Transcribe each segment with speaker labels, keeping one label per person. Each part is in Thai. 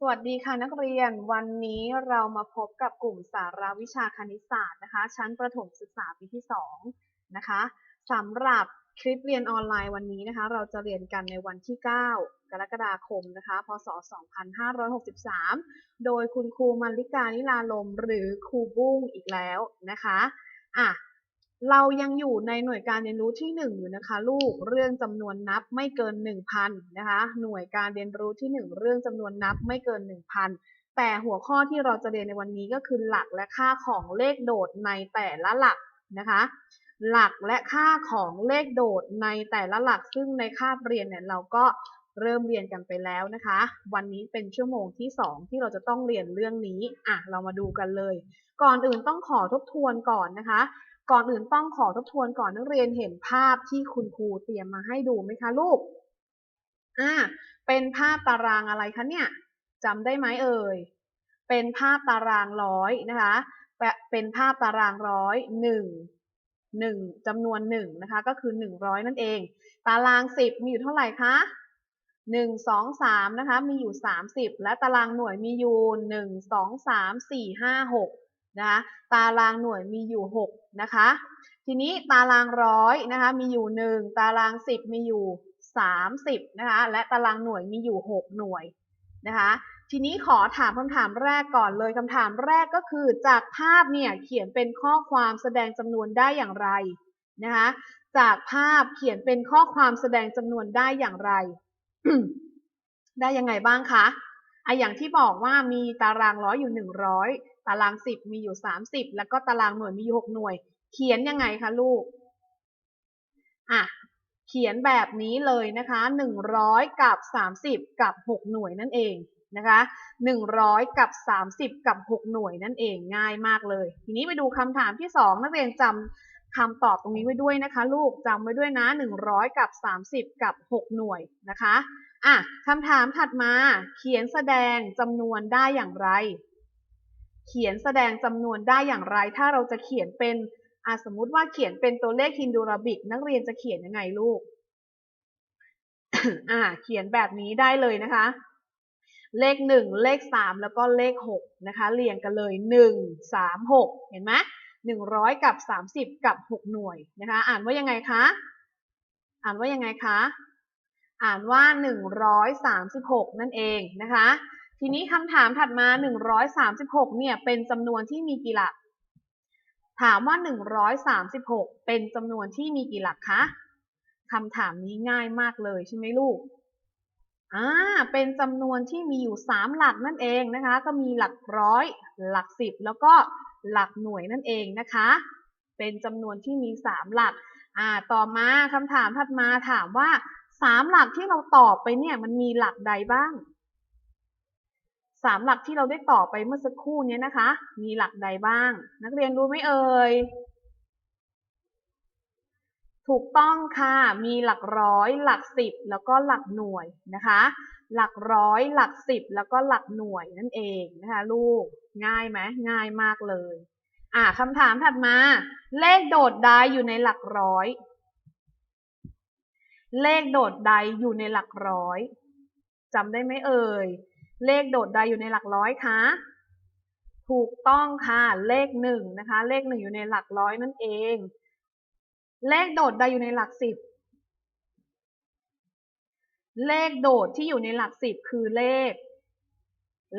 Speaker 1: สวัสดีค่ะนักเรียน วันนี้เรามาพบกับกลุ่มสาระวิชาคณิตศาสตร์นะคะ ชั้นประถมศึกษาปีที่2นะคะสำหรับคลิปเรียนออนไลน์วันนี้นะคะ เราจะเรียนกันในวันที่ 9 กรกฎาคมนะคะ พศ 2563 โดยคุณครูมัลลิกานิลาลมหรือครูบุ้งอีกแล้วนะคะอะ เรายังอยู่ในหน่วยการเรียนรู้ที่ 1 อยู่นะคะ ลูกเรื่องจำนวนนับไม่เกิน 1,000นะคะ หน่วยการเรียนรู้ที่ 1 เรื่องจำนวนนับไม่เกิน 1,000 แต่หัวข้อที่เราจะเรียนในวันนี้ก็คือหลักและค่าของเลขโดดในแต่ละหลักนะคะ หลักและค่าของเลขโดดในแต่ละหลัก ซึ่งในคาบเรียนเนี่ยเราก็เริ่มเรียนกันไปแล้วนะคะ วันนี้เป็นชั่วโมงที่ 2 ที่เราจะต้องเรียนเรื่องนี้อะเรามาดูกันเลย ก่อนอื่นต้องขอทบทวนก่อนนะคะ ก่อนอื่นต้องขอทบทวนก่อนนักเรียนเห็นภาพที่คุณครูเตรียมมาให้ดูไหมคะลูก อ่า เป็นภาพตารางอะไรคะเนี่ยจำได้ไหมเอ่ย เป็นภาพตารางร้อยนะคะ เป็นภาพตารางร้อยหนึ่งหนึ่งจำนวนหนึ่งนะคะก็คือหนึ่งร้อยนั่นเอง ตารางสิบมีอยู่เท่าไหร่คะหนึ่งสองสามนะคะมีอยู่สามสิบและตารางหน่วยมีอยู่หนึ่งสองสามสี่ห้าหก นะคะตารางหน่วยมีอยู่ 6 นะคะ ทีนี้ตารางร้อยนะคะมีอยู่ 1 ตาราง 10 มีอยู่ 30 นะคะ และตารางหน่วยมีอยู่ 6 หน่วยนะคะ ทีนี้ขอถามคำถามแรกก่อนเลยคำถามแรกก็คือจากภาพเนี่ยเขียนเป็นข้อความแสดงจำนวนได้อย่างไรนะคะจากภาพเขียนเป็นข้อความแสดงจำนวนได้อย่างไร ได้ยังไงบ้างคะอะอย่างที่บอกว่ามีตารางร้อยอยู่100 ตารางสิบมีอยู่สามสิบแล้วก็ตารางหน่วยมีอยู่หกหน่วย เขียนยังไงคะลูกอะเขียนแบบนี้เลยนะคะหนึ่งร้อยกับสามสิบกับหกหน่วยนั่นเองนะคะหนึ่งร้อยกับสามสิบกับหกหน่วยนั่นเองง่ายมากเลย ทีนี้ไปดูคำถามที่สองนักเรียนจำคำตอบตรงนี้ไว้ด้วยนะคะ ลูกจำไว้ด้วยนะหนึ่งร้อยกับสามสิบกับหกหน่วยนะคะอะคำถามถัดมาเขียนแสดงจำนวนได้อย่างไร เขียนแสดงจำนวนได้อย่างไร ถ้าเราจะเขียนเป็นอสมมุติว่าเขียนเป็นตัวเลขฮินดูราบิก นักเรียนจะเขียนยังไงลูก อ่า เขียนแบบนี้ได้เลยนะคะ เลขหนึ่งเลขสามแล้วก็เลขหกนะคะ เรียงกันเลยหนึ่งสามหกเห็นไหมหนึ่งร้อยกับสามสิบกับหกหน่วยนะคะ อ่านว่ายังไงคะ อ่านว่ายังไงคะ อ่านว่าหนึ่งร้อยสามสิบหกนั่นเองนะคะ ทีนี้คำถามถัดมา 136 เนี่ย เป็นจำนวนที่มีกี่หลัก ถามว่า 136 เป็นจำนวนที่มีกี่หลักคะคำถามนี้ง่ายมากเลยใช่ไหมลูก อ่า เป็นจำนวนที่มีอยู่ 3 หลักนั่นเองนะคะ ก็มีหลักร้อย หลักสิบ แล้วก็หลักหน่วยนั่นเองนะคะ เป็นจำนวนที่มี 3 หลัก อ่า ต่อมาคำถามถัดมาถามว่า 3 หลักที่เราตอบไปเนี่ย มันมีหลักใดบ้าง สามหลักที่เราได้ต่อไปเมื่อสักครู่นี้นะคะ มีหลักใดบ้าง นักเรียนรู้ไหมเอ่ย ถูกต้องค่ะ มีหลักร้อย หลักสิบ แล้วก็หลักหน่วยนะคะ หลักร้อย หลักสิบ แล้วก็หลักหน่วยนั่นเองนะคะลูก ง่ายไหมง่ายมากเลย อ่าคำถามถัดมา เลขโดดใดอยู่ในหลักร้อย เลขโดดใดอยู่ในหลักร้อยจำได้ไหมเอ่ย เลขโดดใดอยู่ในหลักร้อยคะถูกต้องค่ะ เลขหนึ่งนะคะ เลขหนึ่งอยู่ในหลักร้อยนั่นเอง เลขโดดใดอยู่ในหลักสิบ เลขโดดที่อยู่ในหลักสิบคือเลข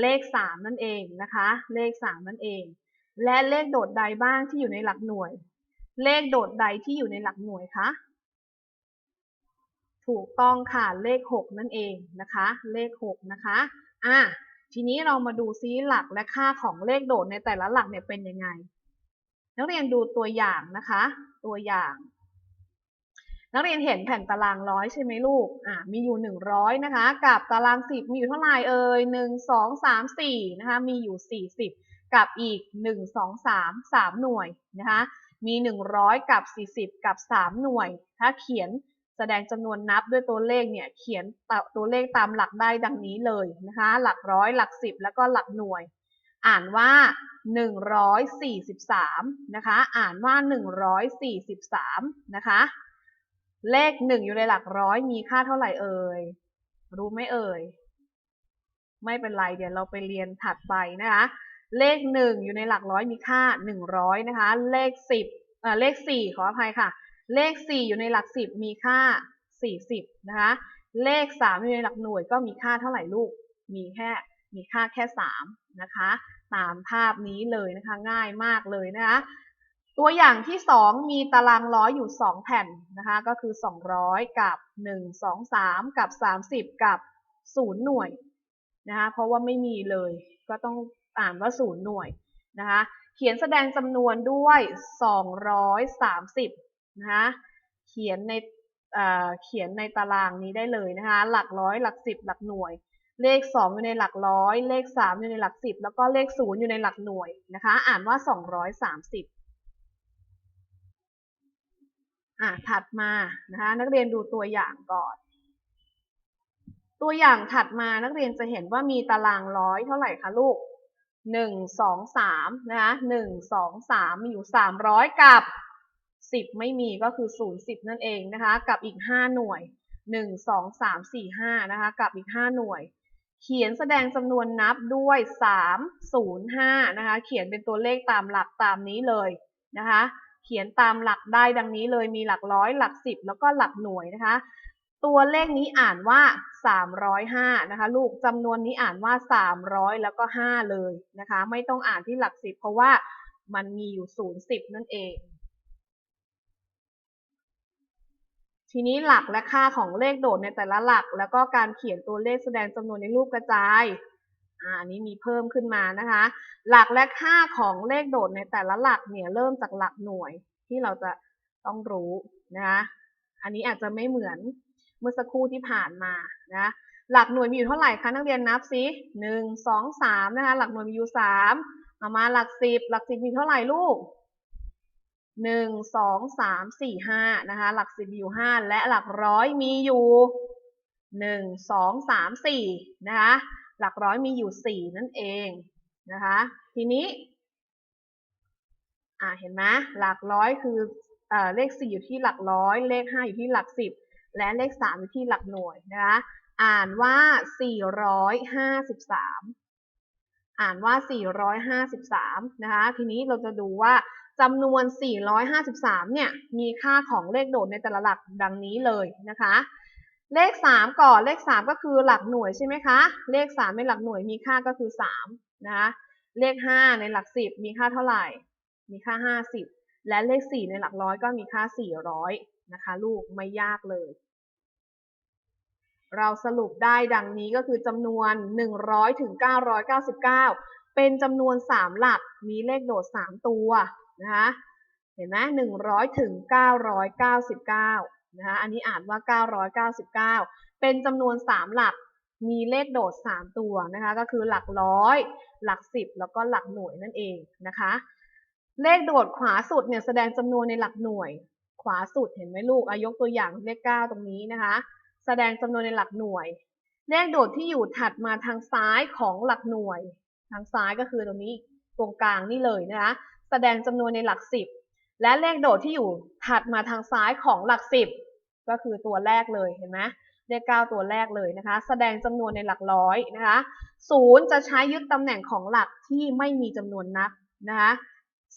Speaker 1: เลขสามนั่นเองนะคะ เลขสามนั่นเอง และเลขโดดใดบ้างที่อยู่ในหลักหน่วย เลขโดดใดที่อยู่ในหลักหน่วยคะ ถูกต้องค่ะ เลขหกนั่นเองนะคะ เลขหกนะคะ อะทีนี้เรามาดูซิหลักและค่าของเลขโดดในแต่ละหลักเนี่ยเป็นยังไง นักเรียนดูตัวอย่างนะคะ ตัวอย่าง นักเรียนเห็นแผ่นตารางร้อยใช่ไหมลูกอะมีอยู่หนึ่งร้อยนะคะ กับตารางสิบมีอยู่เท่าไหร่เอ่ยหนึ่งสองสามสี่นะคะ มีอยู่สี่สิบกับอีกหนึ่งสองสามสามหน่วยนะคะ มีหนึ่งร้อยกับสี่สิบกับสามหน่วย ถ้าเขียน แสดงจำนวนนับด้วยตัวเลขเนี่ยเขียนตัวเลขตามหลักได้ดังนี้เลยนะคะหลักร้อยหลักสิบแล้วก็หลักหน่วย อ่านว่า 143นะคะอ่านว่า 143นะคะเลข1อยู่ในหลักร้อยมีค่าเท่าไหร่เอ่ยรู้ไหมเอ่ยไม่เป็นไรเดี๋ยวเราไปเรียนถัดไปนะคะเลขหนึ่งอยู่ในหลักร้อยมีค่าหนึ่งร้อยนะคะเลขสิบเอ่อเลขสี่ขออภัยค่ะ เลข 4 อยู่ในหลัก 10 มีค่า 40 นะคะ เลข 3 อยู่ในหลักหน่วยก็มีค่าเท่าไหร่ลูก มีแค่ มีค่าแค่ 3 นะคะ ตามภาพนี้เลยนะคะ ง่ายมากเลยนะคะ ตัวอย่างที่ 2 มีตารางร้อยอยู่ 2 แผ่นนะคะ ก็คือ 200 กับ 1 2 3 กับ 30 กับ 0 หน่วยนะคะ เพราะว่าไม่มีเลย ก็ต้องอ่านว่า 0 หน่วยนะคะ เขียนแสดงจำนวนด้วย 230 นะคะเขียนในเขียนในตารางนี้ได้เลยนะคะหลักร้อยหลักสิบหลักหน่วย เลขสองอยู่ในหลักร้อย เลขสามอยู่ในหลักสิบแล้วก็เลขศูนย์อยู่ในหลักหน่วยนะคะอ่านว่าสองร้อยสามสิบอะถัดมานะคะนักเรียนดูตัวอย่างก่อน ตัวอย่างถัดมานักเรียนจะเห็นว่ามีตารางร้อยเท่าไหร่คะลูกหนึ่งสองสามนะคะหนึ่งสองสามมีอยู่สามร้อยกับ สิบไม่มีก็คือศูนย์สิบนั่นเองนะคะ กับอีกห้าหน่วยหนึ่งสองสามสี่ห้านะคะ กับอีกห้าหน่วย เขียนแสดงจำนวนนับด้วยสามศูนย์ห้านะคะ เขียนเป็นตัวเลขตามหลักตามนี้เลยนะคะ เขียนตามหลักได้ดังนี้เลย มีหลักร้อย หลักสิบแล้วก็หลักหน่วยนะคะ ตัวเลขนี้อ่านว่า 305 นะคะ ลูกจำนวนนี้อ่านว่า 300 แล้วก็ 5 เลยนะคะ ไม่ต้องอ่านที่หลักสิบเพราะว่ามันมีอยู่ 0 10 นั่นเอง ทีนี้หลักและค่าของเลขโดดในแต่ละหลัก แล้วก็การเขียนตัวเลขแสดงจำนวนในรูปกระจายอันนี้มีเพิ่มขึ้นมานะคะ หลักและค่าของเลขโดดในแต่ละหลักเนี่ยเริ่มจากหลักหน่วยที่เราจะต้องรู้นะคะอันนี้อาจจะไม่เหมือนเมื่อสักครู่ที่ผ่านมานะหลักหน่วยมีอยู่เท่าไหร่คะนักเรียนนับสิหนึ่งสองสามนะคะหลักหน่วยมีอยู่สามมามาหลักสิบหลักสิบมีเท่าไหร่ลูก หนึ่งสองสามสี่ห้านะคะหลักสิบมีอยู่ห้าและหลักร้อยมีอยู่หนึ่งสองสามสี่นะคะหลักร้อยมีอยู่สี่นั่นเองนะคะทีนี้อ่าเห็นไหมหลักร้อยคือเอ่อเลขสี่อยู่ที่หลักร้อยเลขห้าอยู่ที่หลักสิบและเลขสามอยู่ที่หลักหน่วยนะคะอ่านว่าสี่ร้อยห้าสิบสามอ่านว่าสี่ร้อยห้าสิบสามนะคะ ทีนี้เราจะดูว่า จำนวน 453 เนี่ย มีค่าของเลขโดดในแต่ละหลักดังนี้เลยนะคะ เลข 3 ก่อน เลข 3 ก็คือหลักหน่วยใช่ไหมคะ เลข 3 ในหลักหน่วยมีค่าก็คือ 3 นะคะ เลข 5 ในหลัก 10 มีค่าเท่าไหร่ มีค่า 50 และเลข 4 ในหลักร้อยก็มีค่า 400 นะคะ ลูกไม่ยากเลย เราสรุปได้ดังนี้ก็คือจำนวน 100ถึง999 เป็นจำนวน 3 หลัก มีเลขโดด 3 ตัว นะคะเห็นไหม100ถึง999นะคะอันนี้อ่านว่า999เก้าสิบเก้าเป็นจำนวน3หลักมีเลขโดด 3 ตัวนะคะก็คือหลักร้อย หลัก 10 แล้วก็หลักหน่วยนั่นเองนะคะ เลขโดดขวาสุดเนี่ยแสดงจำนวนในหลักหน่วย ขวาสุดเห็นไหมลูกอายกตัวอย่างเลข 9 ตรงนี้นะคะ แสดงจำนวนในหลักหน่วย เลขโดดที่อยู่ถัดมาทางซ้ายของหลักหน่วย ทางซ้ายก็คือตรงนี้ตรงกลางนี่เลยนะคะ แสดงจำนวนในหลักสิบและเลขโดดที่อยู่ถัดมาทางซ้ายของหลักสิบก็คือตัวแรกเลยเห็นไหมเลขเก้าตัวแรกเลยนะคะ แสดงจำนวนในหลักร้อยนะคะศูนย์จะใช้ยึดตำแหน่งของหลักที่ไม่มีจำนวนนับนะคะ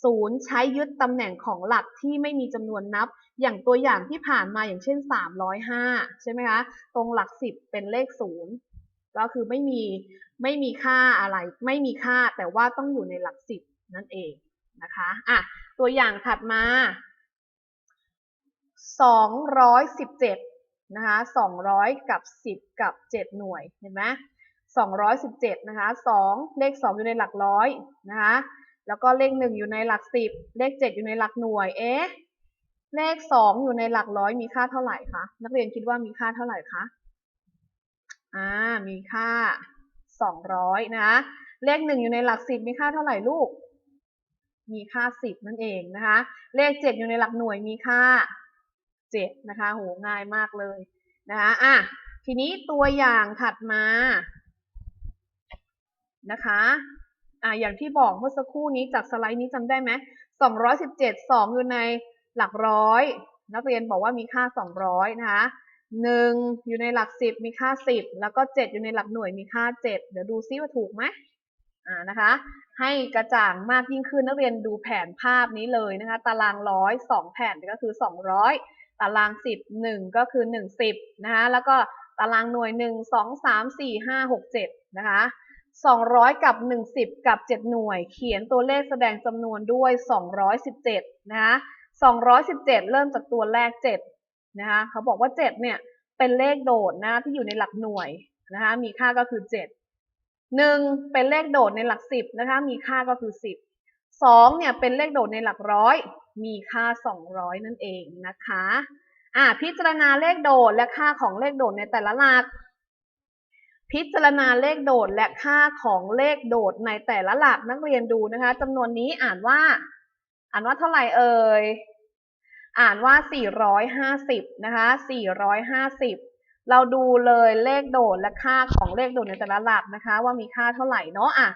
Speaker 1: ศูนย์ใช้ยึดตำแหน่งของหลักที่ไม่มีจำนวนนับ อย่างตัวอย่างที่ผ่านมาอย่างเช่น 305 ใช่ไหมคะ ตรงหลัก 10 เป็นเลขศูนย์ก็คือไม่มีไม่มีค่าอะไร ไม่มีค่าแต่ว่าต้องอยู่ในหลัก 10 นั่นเอง นะคะอะตัวอย่างถัดมา217นะคะ200 กับ 10 กับ 7 หน่วย เห็นไหม217นะคะ2เลข 2 อยู่ในหลักร้อยนะคะ แล้วก็เลข 1 อยู่ในหลัก 10 เลข 7 อยู่ในหลักหน่วย เอ๊ะ เลข 2 อยู่ในหลักร้อยมีค่าเท่าไหร่คะ นักเรียนคิดว่ามีค่าเท่าไหร่คะ อ่า มีค่า 200 นะ เลข 1 อยู่ในหลัก 10 มีค่าเท่าไหร่ลูก มีค่า 10 นั่นเองนะคะ เลข 7 อยู่ในหลักหน่วยมีค่า 7 นะคะ โห ง่ายมากเลยนะคะ อะ ทีนี้ตัวอย่างถัดมานะคะ อะ อย่างที่บอกเมื่อสักครู่นี้จากสไลด์นี้จำได้ไหม217 2 อยู่ในหลักร้อย นักเรียนบอกว่ามีค่า 200 นะคะหนึ่งอยู่ในหลักสิบมีค่าสิบแล้วก็เจ็ดอยู่ในหลักหน่วยมีค่าเจ็ดเดี๋ยวดูซิว่าถูกไหมอ่านะคะ ให้กระจ่างมากยิ่งขึ้นนักเรียนดูแผนภาพนี้เลยนะคะ ตารางร้อยสองแผ่นก็คือสองร้อยตารางสิบหนึ่งก็คือหนึ่งสิบนะคะแล้วก็ตารางหน่วยหนึ่งสองสามสี่ห้าหกเจ็ดนะคะสองร้อยกับหนึ่งสิบกับเจ็ดหน่วย เขียนตัวเลขแสดงจำนวนด้วยสองร้อยสิบเจ็ดนะคะสองร้อยสิบเจ็ดเริ่มจากตัวแรกเจ็ดนะคะเขาบอกว่าเจ็ดเนี่ย เป็นเลขโดดนะที่อยู่ในหลักหน่วยนะคะมีค่าก็คือเจ็ด หนึ่งเป็นเลขโดดในหลักสิบนะคะ มีค่าก็คือสิบสองเนี่ยเป็นเลขโดดในหลักร้อย มีค่าสองร้อยนั่นเองนะคะอ่าพิจารณาเลขโดดและค่าของเลขโดดในแต่ละหลัก พิจารณาเลขโดดและค่าของเลขโดดในแต่ละหลักนักเรียนดูนะคะจำนวนนี้อ่านว่า อ่านว่าเท่าไหร่เอ่ยอ่านว่า 450 นะคะ 450 เราดูเลยเลขโดดและค่าของเลขโดดในแต่ละหลักนะคะ ว่ามีค่าเท่าไหร่เนาะอะ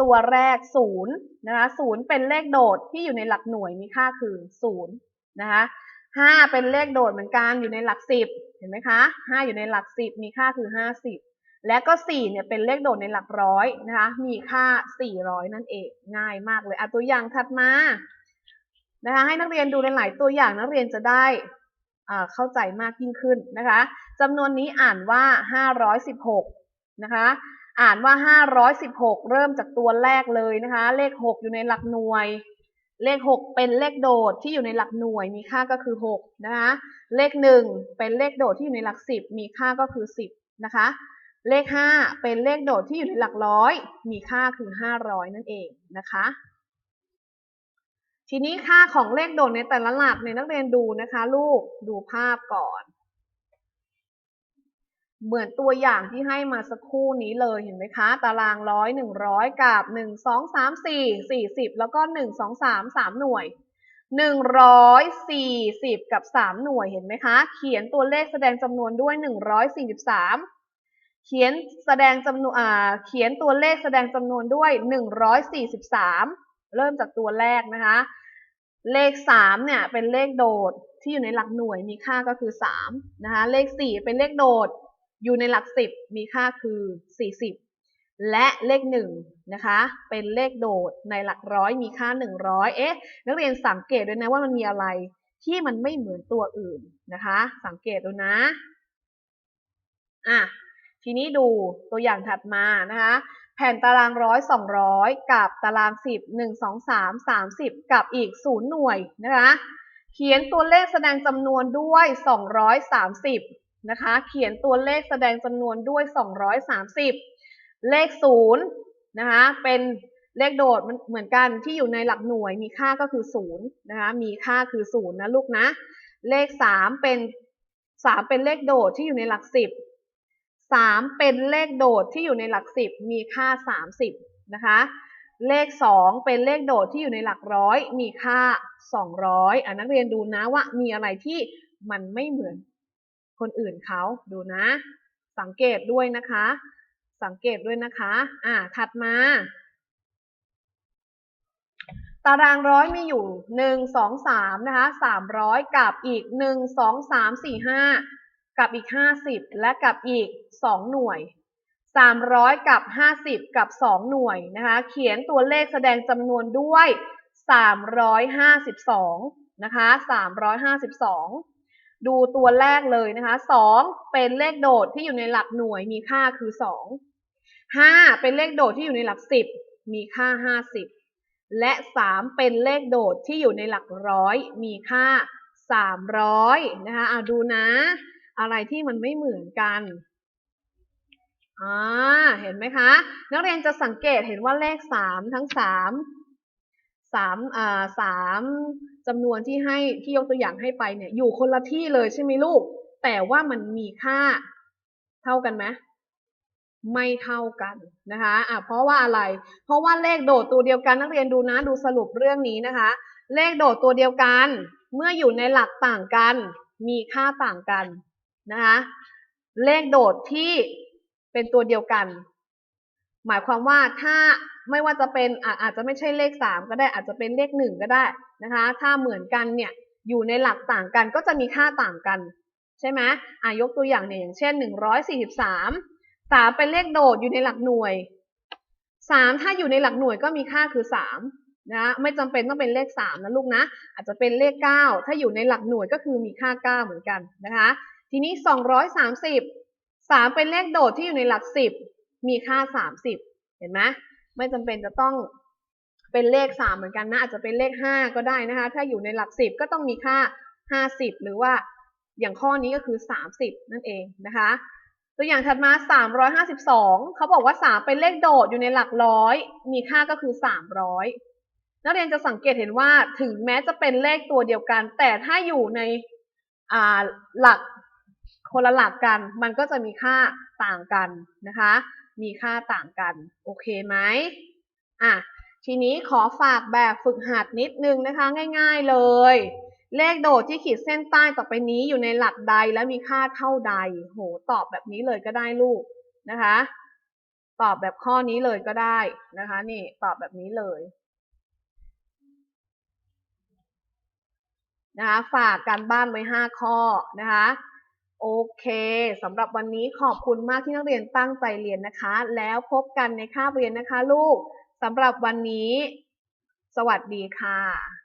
Speaker 1: ตัวแรก0นะคะ0เป็นเลขโดดที่อยู่ในหลักหน่วยมีค่าคือ0นะคะ5เป็นเลขโดดเหมือนกันอยู่ในหลัก10เห็นไหมคะ5อยู่ในหลัก10มีค่าคือ50และก็4เนี่ยเป็นเลขโดดในหลักร้อยนะคะมีค่า400นั่นเองง่ายมากเลยอะตัวอย่างถัดมานะคะให้นักเรียนดูหลายๆตัวอย่างนักเรียนจะได้ เข้าใจมากยิ่งขึ้นนะคะจำนวนนี้อ่านว่า 516 นะคะ อ่านว่า 516 เริ่มจากตัวแรกเลยนะคะ เลข 6 อยู่ในหลักหน่วย เลข 6 เป็นเลขโดดที่อยู่ในหลักหน่วยมีค่าก็คือ 6 นะคะ เลข 1 เป็นเลขโดดที่อยู่ในหลัก 10 มีค่าก็คือ 10 นะคะ เลข 5 เป็นเลขโดดที่อยู่ในหลักร้อย มีค่าคือ 500 นั่นเองนะคะ ทีนี้ค่าของเลขโดดในแต่ละหลักในนักเรียนดูนะคะ ลูกดูภาพก่อน เหมือนตัวอย่างที่ให้มาสักครู่นี้เลยเห็นไหมคะ ตารางร้อยหนึ่งร้อยกับหนึ่งสองสามสี่สี่สิบแล้วก็หนึ่งสองสามสามหน่วยหนึ่งร้อยสี่สิบกับสามหน่วยเห็นไหมคะ เขียนตัวเลขแสดงจำนวนด้วยหนึ่งร้อยสี่สิบสามเขียนแสดงจำนวนอ่าเขียนตัวเลขแสดงจำนวนด้วยหนึ่งร้อยสี่สิบสาม เริ่มจากตัวแรกนะคะ เลขสามเนี่ยเป็นเลขโดดที่อยู่ในหลักหน่วยมีค่าก็คือสามนะคะ เลขสี่เป็นเลขโดดอยู่ในหลักสิบมีค่าคือสี่สิบและเลขหนึ่งนะคะเป็นเลขโดดในหลักร้อยมีค่าหนึ่งร้อยเอ๊ะ นักเรียนสังเกตด้วยนะว่ามันมีอะไรที่มันไม่เหมือนตัวอื่นนะคะ สังเกตดูนะอะทีนี้ดูตัวอย่างถัดมานะคะ แผ่นตารางร้อยสองร้อยกับตารางสิบหนึ่งสองสามสามสิบกับอีกศูนย์หน่วยนะคะเขียนตัวเลขแสดงจำนวนด้วยสองร้อยสามสิบนะคะเขียนตัวเลขแสดงจำนวนด้วยสองร้อยสามสิบเลขศูนย์นะคะเป็นเลขโดดมันเหมือนกันที่อยู่ในหลักหน่วยมีค่าก็คือศูนย์นะคะมีค่าคือศูนย์นะลูกนะ เลขสามเป็นสามเป็นเลขโดดที่อยู่ในหลักสิบ สามเป็นเลขโดดที่อยู่ในหลักสิบมีค่าสามสิบนะคะ เลขสองเป็นเลขโดดที่อยู่ในหลักร้อย มีค่าสองร้อยอะนักเรียนดูนะว่ามีอะไรที่มันไม่เหมือนคนอื่นเขาดูนะ สังเกตด้วยนะคะ สังเกตด้วยนะคะ อ่าถัดมาตารางร้อยมีอยู่หนึ่งสองสามนะคะสามร้อยกับอีกหนึ่งสองสามสี่ห้า กับอีกห้าสิบและกับอีกสองหน่วยสามร้อยกับห้าสิบกับสองหน่วยนะคะ เขียนตัวเลขแสดงจำนวนด้วยสามร้อยห้าสิบสองนะคะสามร้อยห้าสิบสองดูตัวแรกเลยนะคะสองเป็นเลขโดดที่อยู่ในหลักหน่วยมีค่าคือสองห้าเป็นเลขโดดที่อยู่ในหลักสิบมีค่าห้าสิบและสามเป็นเลขโดดที่อยู่ในหลักร้อยมีค่าสามร้อยนะคะเอาดูนะ อะไรที่มันไม่เหมือนกันอ่าเห็นไหมคะ นักเรียนจะสังเกตเห็นว่าเลขสามทั้งสามสามอ่าสามจำนวนที่ให้ที่ยกตัวอย่างให้ไปเนี่ย อยู่คนละที่เลยใช่ไหมลูก แต่ว่ามันมีค่าเท่ากันไหมไม่เท่ากันนะคะอะเพราะว่าอะไร เพราะว่าเลขโดดตัวเดียวกันนักเรียนดูนะดูสรุปเรื่องนี้นะคะ เลขโดดตัวเดียวกัน เมื่ออยู่ในหลักต่างกัน มีค่าต่างกัน นะคะเลขโดดที่เป็นตัวเดียวกัน หมายความว่าถ้าไม่ว่าจะเป็นอาจจะไม่ใช่เลขสามก็ได้อาจจะเป็นเลขหนึ่งก็ได้นะคะถ้าเหมือนกันเนี่ยอยู่ในหลักต่างกันก็จะมีค่าต่างกัน ใช่ไหมอะยกตัวอย่างเนี่ยอย่างเช่น 143 3 เป็นเลขโดดอยู่ในหลักหน่วย 3 ถ้าอยู่ในหลักหน่วยก็มีค่าคือ 3 นะไม่จำเป็นต้องเป็นเลข 3 นะลูกนะ อาจจะเป็นเลข 9 ถ้าอยู่ในหลักหน่วยก็คือมีค่า 9 เหมือนกันนะคะ ทีนี้ 230 3 เป็นเลขโดดที่อยู่ในหลัก 10 มีค่า 30 เห็นไหมไม่จำเป็นจะต้องเป็นเลข 3 เหมือนกันนะ อาจจะเป็นเลข 5 ก็ได้นะคะ ถ้าอยู่ในหลัก 10 ก็ต้องมีค่า 50 หรือว่าอย่างข้อนี้ก็คือ 30 นั่นเองนะคะ ตัวอย่างถัดมา 352 เขาบอกว่า 3 เป็นเลขโดดอยู่ในหลักร้อย มีค่าก็คือ 300 นักเรียนจะสังเกตเห็นว่าถึงแม้จะเป็นเลขตัวเดียวกัน แต่ถ้าอยู่ในหลัก คนละหลักกันมันก็จะมีค่าต่างกันนะคะ มีค่าต่างกัน โอเคไหมอะทีนี้ขอฝากแบบฝึกหัดนิดนึงนะคะ ง่าย ๆเลย เลขโดดที่ขีดเส้นใต้ต่อไปนี้อยู่ในหลักใดและมีค่าเท่าใด โหตอบแบบนี้เลยก็ได้ลูกนะคะ ตอบแบบข้อนี้เลยก็ได้นะคะ นี่ตอบแบบนี้เลยนะคะฝากการบ้านไว้ 5 ข้อนะคะ โอเคสำหรับวันนี้ขอบคุณมากที่นักเรียนตั้งใจเรียนนะคะ แล้วพบกันในคาบเรียนนะคะลูกสำหรับวันนี้ สวัสดีค่ะ